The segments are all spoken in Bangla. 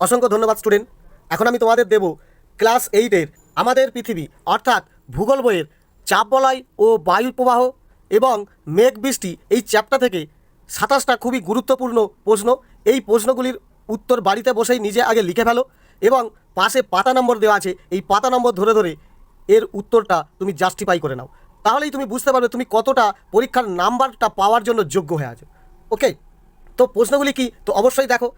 অসংখ্য ধন্যবাদ স্টুডেন্ট এখন আমি তোমাদের দেব ক্লাস এইটের আমাদের পৃথিবী, অর্থাৎ ভূগোল বইয়ের চাপ বলয় ও বায়ু প্রবাহ এবং মেঘ বৃষ্টি এই চ্যাপ্টার থেকে সাতাশটা খুবই গুরুত্বপূর্ণ প্রশ্ন। এই প্রশ্নগুলির উত্তর বাড়িতে বসেই নিজে আগে লিখে ফেলো এবং পাশে পাতা নম্বর দেওয়া আছে। এই পাতা নম্বর ধরে ধরে এর উত্তরটা তুমি জাস্টিফাই করে নাও। তাহলেই তুমি বুঝতে পারবে তুমি কতটা পরীক্ষার নাম্বারটা পাওয়ার জন্য যোগ্য হয়ে আছো। ওকে তো প্রশ্নগুলি কি? তো অবশ্যই দেখো।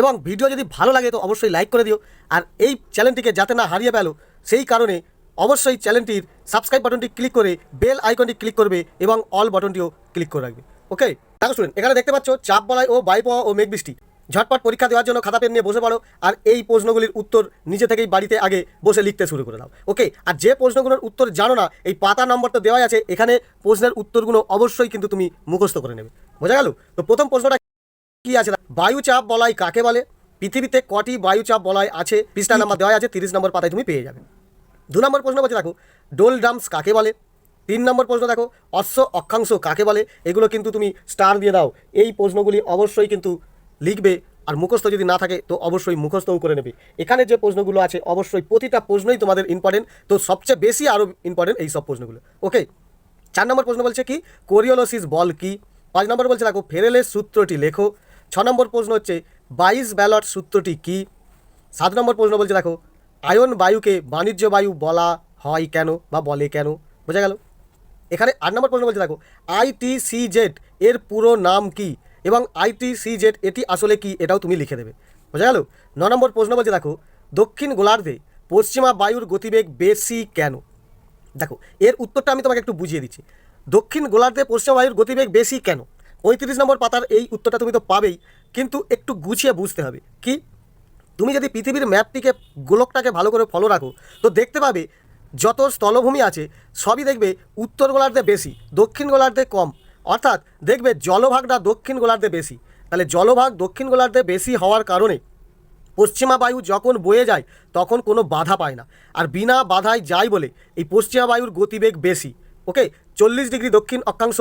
এবং ভিডিও যদি ভালো লাগে তো অবশ্যই লাইক করে দিও। আর এই চ্যানেলটিকে যাতে না হারিয়ে পেল সেই কারণে অবশ্যই চ্যানেলটির সাবস্ক্রাইব বাটনটি ক্লিক করে বেল আইকনটি ক্লিক করবে এবং অল বাটনটিও ক্লিক করে রাখবে। ওকে দেখো স্টুডেন্ট এখানে দেখতে পাচ্ছ চাপ বলায় ও পাওয়া ও মেঘ বৃষ্টি। ঝটপট পরীক্ষা দেওয়ার জন্য খাতা পেন নিয়ে বসে পড়ো আর এই প্রশ্নগুলির উত্তর নিজে থেকেই বাড়িতে আগে বসে লিখতে শুরু করে দাও। ওকে আর যে প্রশ্নগুলোর উত্তর জানো না, এই পাতা নম্বর তো দেওয়াই আছে, এখানে প্রশ্নের উত্তরগুলো অবশ্যই কিন্তু তুমি মুখস্থ করে নেবে। বোঝা গেল? তো প্রথম প্রশ্নটা কি আছে? বায়ুচাপ বলয় কাকে বলে? পৃথিবীতে কটি বায়ুচাপ বলয় আছে? পৃষ্ঠা নাম্বার দেওয়া আছে, তিরিশ নম্বর পাতায় তুমি পেয়ে যাবে। দু নম্বর প্রশ্ন বলছে দেখো, ডোল ড্রামস কাকে বলে? তিন নম্বর প্রশ্ন দেখো, অশ্ব অক্ষাংশ কাকে বলে? এগুলো কিন্তু তুমি স্টার দিয়ে দাও। এই প্রশ্নগুলি অবশ্যই কিন্তু লিখবে আর মুখস্থ যদি না থাকে, তো অবশ্যই মুখস্থও করে নেবে। এখানে যে প্রশ্নগুলো আছে, অবশ্যই প্রতিটা প্রশ্নই তোমাদের ইম্পর্টেন্ট তো সবচেয়ে বেশি আরও ইম্পর্টেন্ট এই সব প্রশ্নগুলো। ওকে চার নম্বর প্রশ্ন বলছে কি, কোরিওলোসিস বল কি? পাঁচ নম্বর বলছে দেখো, ফেরেলের সূত্রটি লেখো। ছ নম্বর প্রশ্ন হচ্ছে, বাইশ ব্যালট সূত্রটি কি? সাত নম্বর প্রশ্ন বলছে, দেখো, আয়ন বায়ুকে বাণিজ্য বায়ু বলা হয় কেন বা বলে কেন? বোঝা গেল? এখানে আট নম্বর প্রশ্ন বলছে, দেখো আইটিসিজেড এর পুরো নাম কি এবং আইটিসিজেড এটি আসলে কি এটাও তুমি লিখে দেবে। বোঝা গেল? ন নম্বর প্রশ্ন বলছে, দেখো, দক্ষিণ গোলার্ধে পশ্চিমা বায়ুর গতিবেগ বেশি কেন? দেখো, এর উত্তরটা আমি তোমাকে একটু বুঝিয়ে দিচ্ছি। দক্ষিণ গোলার্ধে পশ্চিমা বায়ুর গতিবেগ বেশি কেন? পঁয়ত্রিশ নম্বর পাতার এই উত্তরটা তুমি তো পাবেই, কিন্তু একটু গুছিয়ে বুঝতে হবে। কি? তুমি যদি পৃথিবীর ম্যাপটিকে, গোলকটাকে ভালো করে ফলো রাখো, তো দেখতে পাবে যত স্থলভূমি আছে, সবই দেখবে উত্তর গোলার্ধে বেশি, দক্ষিণ গোলার্ধে কম। অর্থাৎ দেখবে জলভাগটা দক্ষিণ গোলার্ধে বেশি। তাহলে জলভাগ দক্ষিণ গোলার্ধে বেশি হওয়ার কারণে পশ্চিমা বায়ু যখন বয়ে যায়, তখন কোনো বাধা পায় না। আর বিনা বাধায় যায় বলে এই পশ্চিমা বায়ুর গতিবেগ বেশি। ওকে? চল্লিশ ডিগ্রি দক্ষিণ অক্ষাংশ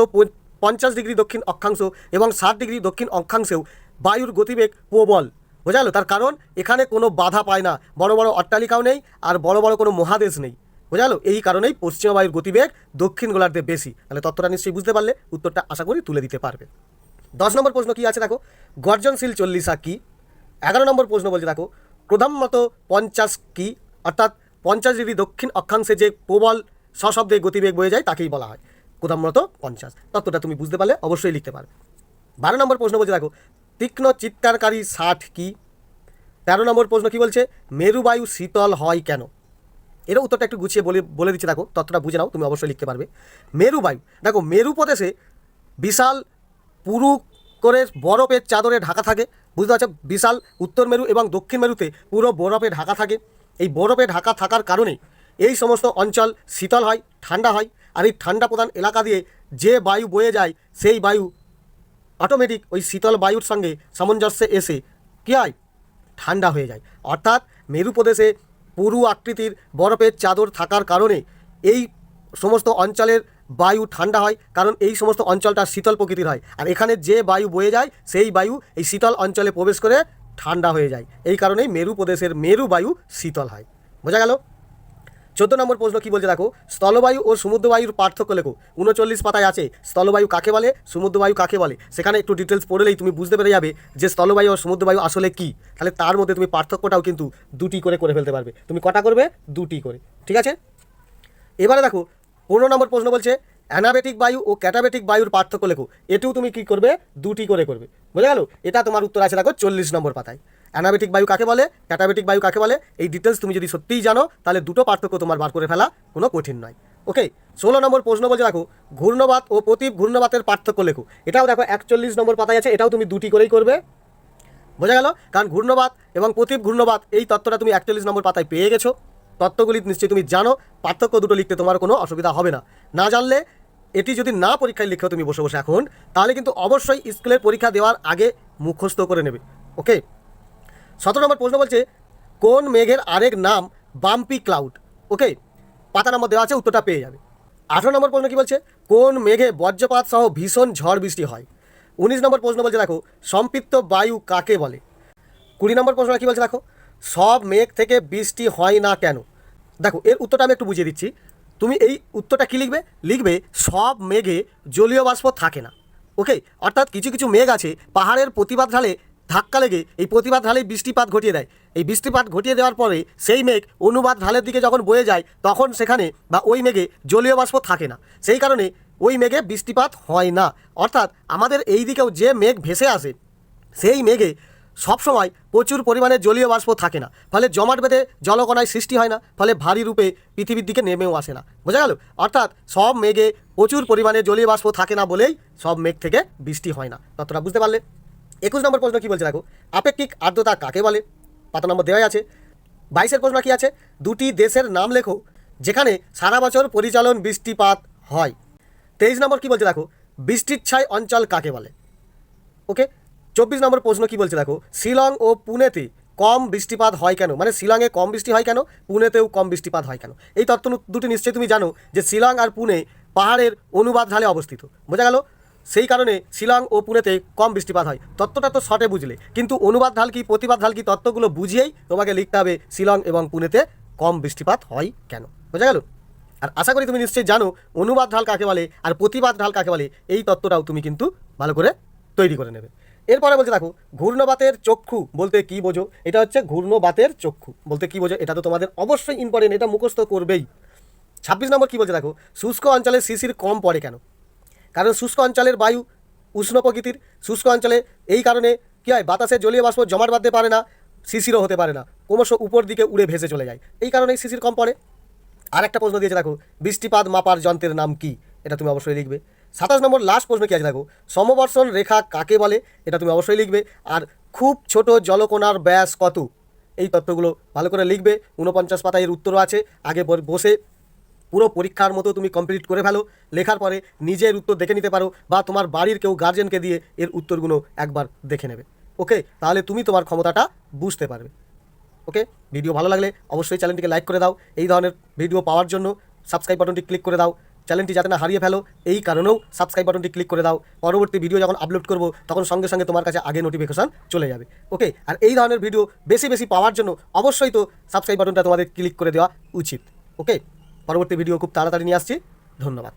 পঞ্চাশ ডিগ্রি দক্ষিণ অক্ষাংশ এবং ষাট ডিগ্রি দক্ষিণ অক্ষাংশেও বায়ুর গতিবেগ প্রবল। বোঝা গেল তার কারণ, এখানে কোনো বাধা পায় না। বড় বড় অট্টালিকাও নেই আর বড় বড় কোনো মহাদেশ নেই। বোঝালো? এই কারণেই পশ্চিমা বায়ুর গতিবেগ দক্ষিণ গোলার্ধে বেশি। তাহলে তত্ত্বটা নিশ্চয়ই বুঝতে পারলে উত্তরটা আশা করি তুলে দিতে পারবে। দশ নম্বর প্রশ্ন কি আছে দেখো? গর্জনশীল চল্লিশা কি? এগারো নম্বর প্রশ্ন বলছে দেখো প্রধানত পঞ্চাশ কি? অর্থাৎ পঞ্চাশ ডিগ্রি দক্ষিণ অক্ষাংশে যে প্রবল সশব্দে গতিবেগ বয়ে যায় তাকেই বলা হয়। প্রধানত পঞ্চাশ। তত্ত্বটা তুমি বুঝতে পারলে অবশ্যই লিখতে পারবে। বারো নম্বর প্রশ্ন বলছে, দেখো, তীক্ষ্ণ চিৎকারকারী ষাট কি? তেরো নম্বর প্রশ্ন কি বলছে, মেরুবায়ু শীতল হয় কেন? এর উত্তরটা একটু গুছিয়ে বলে বলে দিচ্ছি, দেখো ততটা বুঝে নাও, তুমি অবশ্যই লিখতে পারবে। মেরুবায়ু, দেখো, মেরু প্রদেশে বিশাল পুরু করে বরফের চাদরে ঢাকা থাকে। বুঝতে পারছ? বিশাল উত্তর মেরু এবং দক্ষিণ মেরুতে পুরো বরফে ঢাকা থাকে। এই বরফে ঢাকা থাকার কারণে এই সমস্ত অঞ্চল শীতল হয়, ঠান্ডা হয়। আর এই ঠান্ডা প্রধান এলাকা দিয়ে যে বায়ু বয়ে যায়, সেই বায়ু অটোমেটিক ওই শীতল বায়ুর সঙ্গে সামঞ্জস্যে এসে কী হয়? ঠান্ডা হয়ে যায়। অর্থাৎ মেরু প্রদেশে পুরু আকৃতির বরফের চাদর থাকার কারণে এই সমস্ত অঞ্চলের বায়ু ঠান্ডা হয়, কারণ এই সমস্ত অঞ্চলটা শীতল প্রকৃতির হয়। আর এখানে যে বায়ু বয়ে যায়, সেই বায়ু এই শীতল অঞ্চলে প্রবেশ করে ঠান্ডা হয়ে যায়। এই কারণেই মেরু প্রদেশের মেরু বায়ু শীতল হয়। বোঝা গেল? চোদ্দ নম্বর প্রশ্ন কি বলছে দেখো? স্থলবায়ু ও সমুদ্রবায়ুর পার্থক্য লেখো। উনচল্লিশ পাতায় আছে, স্থলবায়ু কাকে বলে, সমুদ্রবায়ু কাকে বলে? সেখানে একটু ডিটেলস পড়লেই তুমি বুঝতে পেরে যাবে যে স্থলবায়ু ও সমুদ্রবায়ু আসলে কি। তাহলে তার মধ্যে তুমি পার্থক্যটাও কিন্তু দুটি করে করে ফেলতে পারবে। তুমি কটা করবে? দুটি করে। ঠিক আছে? এবারে দেখো, পনেরো নম্বর প্রশ্ন বলছে, অ্যানাবেটিক বায়ু ও ক্যাটাবেটিক বায়ুর পার্থক্য লেখো। এটিও তুমি কি করবে? দুটি করে করবে। বুঝে গেল? এটা তোমার উত্তর আছে, দেখো, চল্লিশ নম্বর পাতায়। অ্যানাবেটিক বায়ু কাকে বলে? ক্যাটাবেটিক বায়ু কাকে বলে? এই ডিটেলস তুমি যদি সত্যিই জানো, তাহলে দুটো পার্থক্য তোমার বার করে ফেলা কোনো কঠিন নয়। ওকে ষোলো নম্বর প্রশ্ন বলছে, দেখো, ঘূর্ণবাত ও প্রতীপ ঘূর্ণবাতের পার্থক্য লেখো। এটাও দেখো, একচল্লিশ নম্বর পাতায় আছে, এটাও তুমি দুটি করেই করবে। বোঝা গেল? কারণ ঘূর্ণবাত এবং প্রতীপ ঘূর্ণবাত, এই তত্ত্বটা তুমি একচল্লিশ নম্বর পাতায় পেয়ে গেছো। তত্ত্বগুলি নিশ্চয়ই তুমি জানো, পার্থক্য দুটো লিখতে তোমার কোনো অসুবিধা হবে না। না জানলে এটি যদি না পরীক্ষায় লিখেও তুমি বসে বসে এখন, তাহলে কিন্তু অবশ্যই স্কুলের পরীক্ষা দেওয়ার আগে মুখস্থ করে নেবে। ওকে সতেরো নম্বর প্রশ্ন বলছে, কোন মেঘের আরেক নাম বাম্পি ক্লাউড? ওকে পাতা নম্বর দেওয়া আছে, উত্তরটা পেয়ে যাবে। আঠেরো নম্বর প্রশ্ন কি বলছে, কোন মেঘে বজ্রপাত সহ ভীষণ ঝড় বৃষ্টি হয়? উনিশ নম্বর প্রশ্ন বলছে, দেখো, সম্পৃক্ত বায়ু কাকে বলে? কুড়ি নম্বর প্রশ্ন কী বলছে, দেখো, সব মেঘ থেকে বৃষ্টি হয় না কেন? দেখো, এর উত্তরটা আমি একটু বুঝিয়ে দিচ্ছি। তুমি এই উত্তরটা কী লিখবে? লিখবে, সব মেঘে জলীয় বাষ্প থাকে না। ওকে অর্থাৎ কিছু কিছু মেঘ আছে, পাহাড়ের প্রতিবাদ ঢালে ধাক্কা লেগে এই প্রতিবাদ ঢালেই বৃষ্টিপাত ঘটিয়ে দেয়। এই বৃষ্টিপাত ঘটিয়ে দেওয়ার পরে সেই মেঘ অনুবাদ ঢালের দিকে যখন বয়ে যায়, তখন সেখানে বা ওই মেঘে জলীয় বাষ্প থাকে না। সেই কারণে ওই মেঘে বৃষ্টিপাত হয় না। অর্থাৎ আমাদের এই দিকেও যে মেঘ ভেসে আসে, সেই মেঘে সবসময় প্রচুর পরিমাণে জলীয় বাষ্প থাকে না। ফলে জমাট বেঁধে জলকণায় সৃষ্টি হয় না, ফলে ভারী রূপে পৃথিবীর দিকে নেমেও আসে না। বোঝা গেল? অর্থাৎ সব মেঘে প্রচুর পরিমাণে জলীয় বাষ্প থাকে না বলেই সব মেঘ থেকে বৃষ্টি হয় না। ততটা বুঝতে পারলে? একুশ নম্বর প্রশ্ন কী বলছে দেখো? আপেক্ষিক আর্দ্রতা কাকে বলে? পাতা নম্বর দেওয়াই আছে। বাইশের প্রশ্ন কী আছে? দুটি দেশের নাম লেখো, যেখানে সারা বছর পরিচালন বৃষ্টিপাত হয়। তেইশ নম্বর কী বলছে দেখো? বৃষ্টির ছায় অঞ্চল কাকে বলে? ওকে? চব্বিশ নম্বর প্রশ্ন কি বলছে দেখো? শিলং ও পুনেতে কম বৃষ্টিপাত হয় কেন? মানে শিলংয়ে কম বৃষ্টি হয় কেন? পুনেতেও কম বৃষ্টিপাত হয় কেন? এই তত্ত্ব দুটি নিশ্চয়ই তুমি জানো যে শিলং আর পুনে পাহাড়ের অনুবাদ ঢালে অবস্থিত। বোঝা গেল? সেই কারণে শিলং ও পুনেতে কম বৃষ্টিপাত হয়। তত্ত্বটা তো শর্টে বুঝলে। কিন্তু অনুবাদ ঢাল কি প্রতিবাদ ঢাল কি তত্ত্বগুলো বুঝিয়েই তোমাকে লিখতে হবে, শিলং এবং পুনেতে কম বৃষ্টিপাত হয় কেন? বোঝা গেল? আর আশা করি তুমি নিশ্চয়ই জানো, অনুবাদ ঢাল কাকে বলে আর প্রতিবাদ ঢাল কাকে বলে, এই তত্ত্বটাও তুমি কিন্তু ভালো করে তৈরি করে নেবে। এরপরে বলছে, দেখো, ঘূর্ণবাতের চক্ষু বলতে কি বোঝো? এটা হচ্ছে ঘূর্ণবাতের চক্ষু। বলতে কি বোঝো? এটা তো তোমাদের অবশ্যই ইম্পর্টেন্ট এটা মুখস্থ করবেই। ছাব্বিশ নম্বর কি বলছে, দেখো, শুষ্ক অঞ্চলে শিশির কম পড়ে কেন? কারণ শুষ্ক অঞ্চলের বায়ু উষ্ণ প্রকৃতির। শুষ্ক অঞ্চলে এই কারণে কী হয়, বাতাসে জলীয় বাষ্প জমাট বাঁধতে পারে না, শিশিরও হতে পারে না, ক্রমশ উপর দিকে উড়ে ভেসে চলে যায়। এই কারণেই শিশির কম পড়ে। আর একটা প্রশ্ন দিয়েছে, দেখো, বৃষ্টিপাত মাপার যন্ত্রের নাম কি? এটা তুমি অবশ্যই লিখবে। সাতাশ নম্বর লাস্ট প্রশ্ন কি আছে, দেখো? সমবর্ষণ রেখা কাকে বলে? এটা তুমি অবশ্যই লিখবে। আর খুব ছোট জলকোনার ব্যাস কত? এই তথ্যগুলো ভালো করে লিখবে। ঊনপঞ্চাশ পাতায় এর উত্তরও আছে। আগে বসে পুরো পরীক্ষার মতো তুমি কমপ্লিট করে ফেলো। লেখার পরে নিজের উত্তর দেখে নিতে পারো বা তোমার বাড়ির কেউ গার্জেনকে দিয়ে এর উত্তরগুলো একবার দেখে নেবে। ওকে তাহলে তুমি তোমার ক্ষমতাটা বুঝতে পারবে। ওকে ভিডিও ভালো লাগলে অবশ্যই চ্যানেলটিকে লাইক করে দাও। এই ধরনের ভিডিও পাওয়ার জন্য সাবস্ক্রাইব বাটনটি ক্লিক করে দাও। চ্যানেলটি যাতে না হারিয়ে ফেলো, এই কারণেও সাবস্ক্রাইব বাটনটি ক্লিক করে দাও। পরবর্তী ভিডিও যখন আপলোড করব, তখন সঙ্গে সঙ্গে তোমার কাছে আগে নোটিফিকেশান চলে যাবে। ওকে আর এই ধরনের ভিডিও বেশি বেশি পাওয়ার জন্য অবশ্যই তো সাবস্ক্রাইব বাটনটা তোমাদের ক্লিক করে দেওয়া উচিত। ওকে পরবর্তী ভিডিও খুব তাড়াতাড়ি নিয়ে আসছি। ধন্যবাদ।